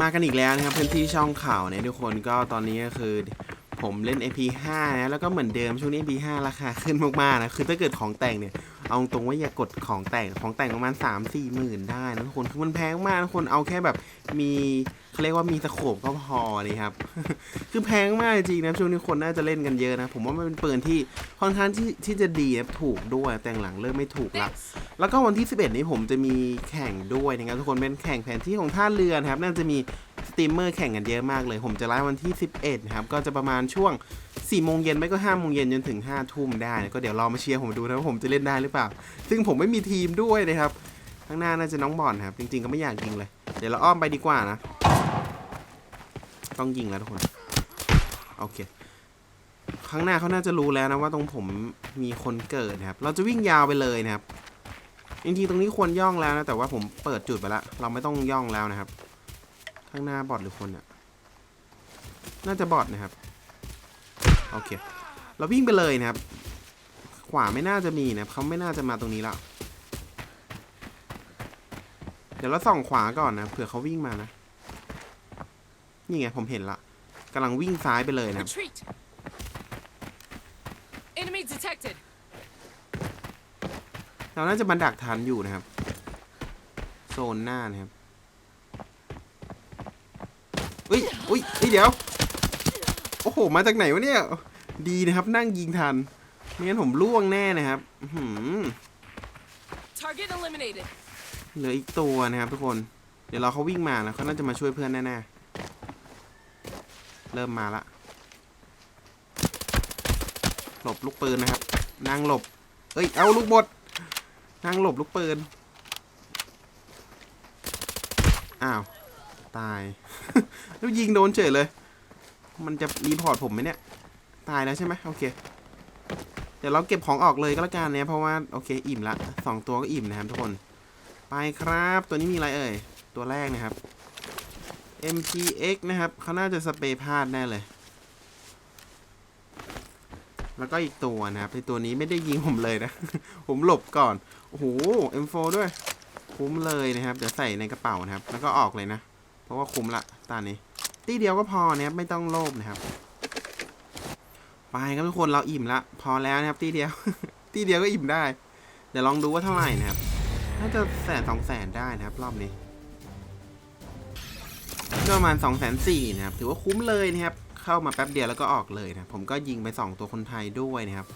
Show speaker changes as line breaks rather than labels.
มากันอีกแล้วนะครับเพื่อนที่ช่องข่าวเนี่ยทุกคนก็ตอนนี้ก็คือผมเล่น AP5 นะแล้วก็เหมือนเดิมช่วงนี้ AP5 ราคาขึ้นมากๆนะคือถ้าเกิดของแต่งเนี่ย เอาตรงว่าอย่ากดของแต่งของแต่งประมาณ 3 4หมื่นได้นะทุกคนคือมันแพงมากทุกคนเอาแค่แบบมีเขาเรียกว่ามีสโคปก็พอเลยครับ คือแพงมากจริงนะช่วงนี้คนน่าจะเล่นกันเยอะนะ ผมว่ามันเป็นปืนที่ค่อนข้างที่ที่จะดีนะถูกด้วยแต่งหลังเริ่มไม่ถูกละแล้วก็วันที่ 11 นี้ผมจะมีแข่งด้วยนะครับทุกคนเป็นแข่งแผนที่ของท่าเรือนะครับน่าจะมี สตรีมเมอร์แข่งกันเยอะมากเลย ผมจะไลฟ์วันที่ 11นะครับ ก็จะประมาณช่วง4โมงเย็นไม่ก็5โมงเย็นจนถึง5ทุ่มได้ ก็เดี๋ยวรอมาเชียร์ผมดูนะว่าผมจะเล่นได้หรือเปล่า ซึ่งผมไม่มีทีมด้วยนะครับ ข้างหน้าน่าจะน้องบอลครับ จริงๆก็ไม่อยากยิงเลย เดี๋ยวเราอ้อมไปดีกว่านะ ต้องยิงแล้วทุกคน โอเค ข้างหน้าเขาน่าจะรู้แล้วนะว่าตรงผมมีคนเกิดนะครับ เราจะวิ่งยาวไปเลยนะครับจริงๆตรงนี้ควรย่องแล้วนะแต่ว่าผมเปิดจุดไปแล้ว เราไม่ต้องย่องแล้วนะครับ ข้างหน้าบอทหรือคนเนี่ย น่าจะบอทนะครับ โอเค เราวิ่งไปเลยนะครับ ขวาไม่น่าจะมีนะครับเขาไม่น่าจะมาตรงนี้ละ เดี๋ยวเราส่องขวาก่อนนะ เผื่อเขาวิ่งมานะ นี่ไงผมเห็นละกำลังวิ่งซ้ายไปเลยนะครับ
Retreat! Enemy detected!
เราน่าจะบันดักทันอยู่นะครับ โซนหน้านะครับ อุ้ยอุ้ยเฮ้ยเดี๋ยว โอ้โห มาจากไหนวะเนี่ย ดีนะครับ นั่งยิงทัน ไม่งั้นผมล่วงแน่นะครับอื้อหือ
Target eliminated.
เหลืออีกตัวนะครับทุกคน เดี๋ยวเราเขาวิ่งมานะเขาน่าจะมาช่วยเพื่อนแน่ๆ เริ่มมาละ หลบลูกปืนนะครับนั่งหลบ เอ้ย เอาลูกบดนั่งหลบลูกปืน อ้าว ตาย แล้วยิงโดนเฉยเลย มันจะรีพอร์ตผมไหมเนี่ย ตายแล้วใช่ไหมโอเค เดี๋ยวเราเก็บของออกเลยก็แล้วกันเนี่ยเพราะว่าโอเคอิ่มละสองตัวก็อิ่มนะครับทุกคน ไปครับ ตัวนี้มีอะไรเอ่ย ตัวแรกนะครับ MPX นะครับเขาน่าจะสเปรย์พลาดแน่เลย แล้วก็อีกตัวนะครับไอตัวนี้ไม่ได้ยิงผมเลยนะ ผมหลบก่อน โอ้โห M4 ด้วย คุ้มเลยนะครับ เดี๋ยวใส่ในกระเป๋านะครับ แล้วก็ออกเลยนะ เพราะว่าคุ้มละตานี้ ตีเดียวก็พอนะครับไม่ต้องโลภนะครับ ไปครับทุกคนเราอิ่มละพอแล้วนะครับ ตีเดียว ตีเดียวก็อิ่มได้ เดี๋ยวลองดูว่าเท่าไหร่นะครับน่าจะแสนสองแสนได้นะครับ รอบนี้ก็ประมาณสองแสนสี่นะครับ ถือว่าคุ้มเลยนะครับ เข้ามาแป๊บเดียวแล้วก็ออกเลยนะ ผมก็ยิงไปสองตัวคนไทยด้วยนะครับ